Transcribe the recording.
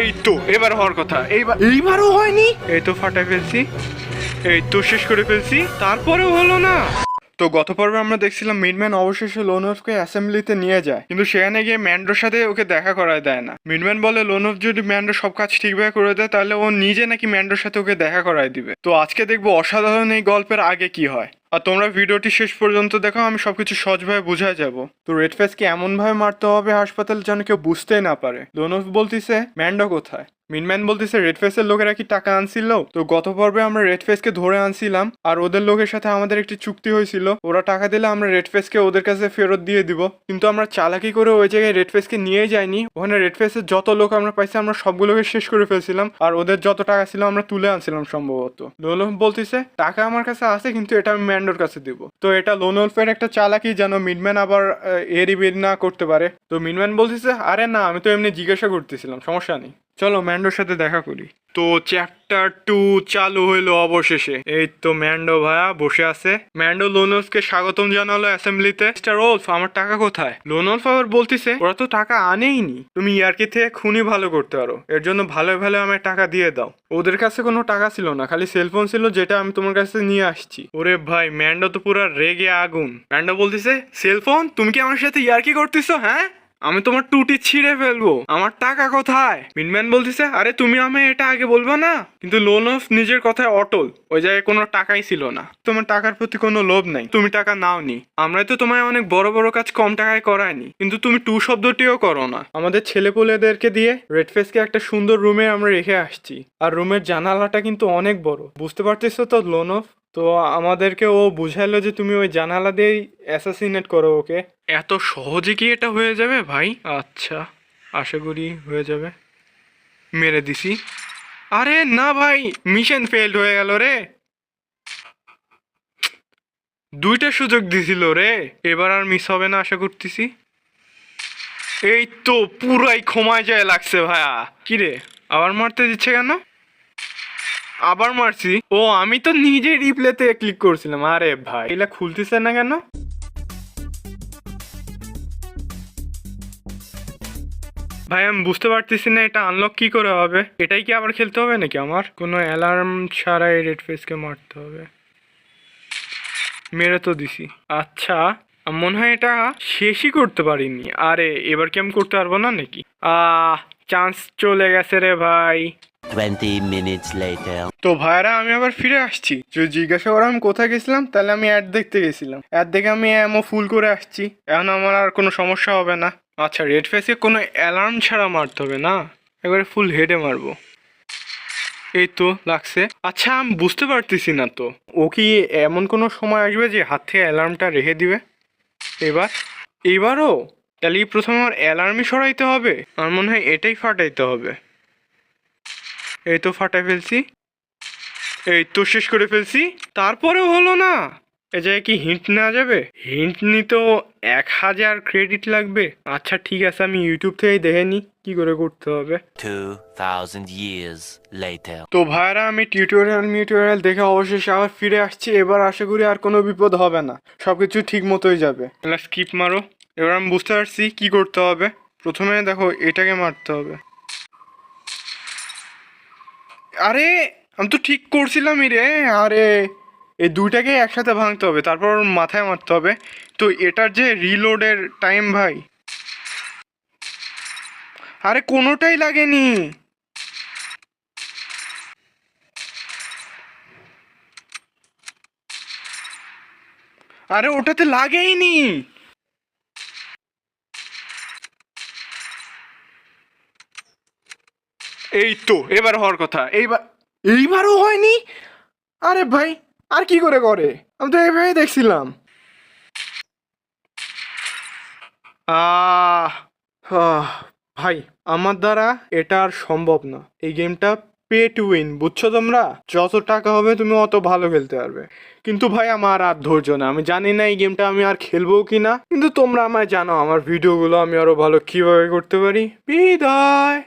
এই তো এবার হওয়ার কথা। এইবার এইবারও হয়নি? এই তো ফাটাই ফেলছি। এই তো শেষ করে ফেলছি তারপরেও হলো না। তো গত পর্বে আমরা দেখছিলাম মিডম্যান অবশেষে লোনফকে অ্যাসেম্বলিতে নিয়ে যায়, কিন্তু সেখানে গিয়ে ম্যান্ডোর সাথে ওকে দেখা করায় দেয় না। মিডম্যান বলে, লোনফ যদি ম্যান্ডো সব কাজ ঠিকভাবে করে দেয়, তাহলে ও নিজে নাকি ম্যান্ডোর সাথে ওকে দেখা করায় দিবে। তো আজকে দেখব অসাধারণ এই গল্পের আগে কি হয়। আর তোমরা ভিডিওটি শেষ পর্যন্ত দেখো, আমি সবকিছু সহজভাবে বুঝায় যাব। তো রেড ফেসকে এমন ভাবে মারতে হবে হাসপাতাল যেন কেউ বুঝতেই না পারে। লোনফ বলতিছে, ম্যান্ডো কোথায়? মিনম্যান বলতেছে রেড ফেসের লোকেরা কি টাকা আনছিল? তো গত পর্বে আমরা রেড ফেসকে ধরে আনছিলাম, আর ওদের লোকের সাথে আমাদের একটি চুক্তি হয়েছিল। ওরা টাকা দিলে আমরা রেড ফেসকে ওদের কাছে ফেরত দিয়ে দিব। কিন্তু আমরা চালাকি করে ওই জায়গায় রেড ফেসকে নিয়ে যাইনি। ওখানে রেড ফেসের যত লোক আমরা পাইছি, আমরা সবগুলোকে শেষ করে ফেলছিলাম। আর ওদের যত টাকা ছিল, আমরা তুলে আনছিলাম সম্ভবত। লোনফ বলতেছে, টাকা আমার কাছে আছে, কিন্তু এটা আমি ম্যান্ডোর কাছে দিব। তো এটা লোনফের একটা চালাকি, যেন মিনম্যান আবার এরি বেরি না করতে পারে। তো মিনম্যান বলতেছে, আরে না, আমি তো এমনি জিজ্ঞাসা করতেছিলাম, সমস্যা নেই। চলো ম্যান্ডোর সাথে দেখা করি। তো চ্যাপ্টার টু চালু হইল অবশেষে। এই তো ম্যান্ডো ভাইয়া বসে আছে। ম্যান্ডো লোনলফকে স্বাগতম জানালো অ্যাসেম্বলিতে। মিস্টার ওলফ, আমার টাকা কোথায়? লোনলফ আবার বলতিছে, ওরা তো টাকা আনেইনি। তুমি ইয়ার্কি থেকে খুনি ভালো করতে পারো। এর জন্য ভালো ভালো আমার টাকা দিয়ে দাও। ওদের কাছে কোনো টাকা ছিল না, খালি সেলফোন ছিল যেটা আমি তোমার কাছে নিয়ে আসছি। ওরে ভাই, ম্যান্ডো তো পুরো রেগে আগুন। ম্যান্ডো বলতিছে সেলফোন তুমি কি আমার সাথে ইয়ার্কি করতেছো হ্যাঁ? আমি তোমার টুটি ছিঁড়ে ফেলব। আমার টাকা কোথায়? মিনম্যান বলতেছে, আরে তুমি আমি এটা আগে বলব না? কিন্তু লোন অফ নিজের কথায় অটল। ওই জায়গায় কোনো টাকাই ছিল না। তোমার টাকার প্রতি কোনো লোভ নাই। তুমি টাকা নাওনি। আমরাই তো তোমায় অনেক বড় বড় কাজ কম টাকায় করায়নি কিন্তু তুমি টু শব্দটিও করো না। আমাদের ছেলেপুলেদেরকে দিয়ে রেড ফেসকে একটা সুন্দর রুমে আমরা রেখে আসছি। আর রুমের জানালাটা কিন্তু অনেক বড়। বুঝতে পারতেছো তো লোন অফ তো আমাদেরকে ও বুঝাইলো যে তুমি ওই জানালা দিয়েই অ্যাসাসিনেট করো ওকে। এত সহজে কি এটা হয়ে যাবে ভাই? আচ্ছা আশা করি হয়ে যাবে। মেরে দিছি। আরে না ভাই মিশন ফেলড হয়ে গেল রে। দুইটা সুযোগ দিছিল রে। এবার আর মিস হবে না আশা করতেছি। এই তো পুরাই ক্ষমায় যায় লাগছে ভাইয়া। কি রে আবার মারতে দিচ্ছে কেন? আবার মারছি। ও, আমি তো নিজে রিপ্লেতে ক্লিক করছিলাম। আরে ভাই এটা খুলতেছে না কেন? ভাই, আমি বুঝতে পারতেছি না এটা আনলক কি করে হবে। এটাই কি আবার খেলতে হবে নাকি আমার? কোনো অ্যালার্ম ছাড়াই রেড ফেসকে মারতে হবে। মেরে তো দিছি। আচ্ছা মনে হয় এটা শেষই করতে পারিনি। আরে, এবার কি আমি করতে পারব না নাকি? আহ চান্স চলে গেছে রে ভাই। 20 minutes later. তো ভাইরা, আমি আবার ফিরে আসছি। যদি জিজ্ঞাসা করো আমি কোথায় গেছিলাম, তাহলে আমি অ্যাড দেখতে গেছিলাম। অ্যাড দেখে আমি এমন ফুল করে আসছি। এখন আমার আর কোনো সমস্যা হবে না। আচ্ছা রেড ফেসে কোনো অ্যালার্ম ছাড়া মারতে হবে না? এবারে ফুল হেডে মারবো। এই তো, লাগছে। আচ্ছা আমি বুঝতে পারতেছি না তো। ও কি এমন কোনো সময় আসবে যে হাত থেকে অ্যালার্মটা রেখে দিবে? এবার? এবারও তাহলে প্রথমে আমার অ্যালার্মই সরাইতে হবে? আমার মনে হয় এটাই ফাটাইতে হবে। এই তো ফাটাই ফেলছি। এই তো শেষ করে ফেলছি। তারপরেও হলো না। এ জায়গায় কি হিন্ট নেওয়া যাবে? হিন্ট নিতেও এক হাজার ক্রেডিট লাগবে। আচ্ছা ঠিক আছে আমি ইউটিউব থেকেই দেখে নিই কি করে করতে হবে। 2000 তো ভাইরা আমি টিউটোরিয়াল মিউটোরিয়াল দেখে অবশেষে আবার ফিরে আসছি। এবার আশা করি আর কোনো বিপদ হবে না। সব কিছু ঠিক মতোই যাবে। স্কিপ মারো। এবার আমি বুঝতে পারছি কি করতে হবে। প্রথমে দেখো এটাকে মারতে হবে। আরে, আমি তো ঠিক করছিলামই রে। আরে, এই দুইটাকে একসাথে ভাঙতে হবে, তারপর মাথায় মারতে হবে। তো এটার যে রিলোডের টাইম ভাই। আরে, কোনোটাই লাগেনি। আরে, ওটাতে লাগেইনি এই তো, এবার হওয়ার কথা। এইবার এইবারও হয়নি? আরে ভাই, আর কি করে করে? আমি তো এইভাবে দেখছিলাম। ভাই, আমার দ্বারা এটা আর সম্ভব না। এই গেমটা পে টু উইন বুঝছ তোমরা? যত টাকা হবে তুমি অত ভালো খেলতে পারবে। কিন্তু ভাই, আমার আর ধৈর্য না। আমি জানি না এই গেমটা আমি আর খেলব কি না কিন্তু তোমরা আমায় জানো, আমার ভিডিওগুলো আমি আরও ভালো কীভাবে করতে পারি। বিদায়!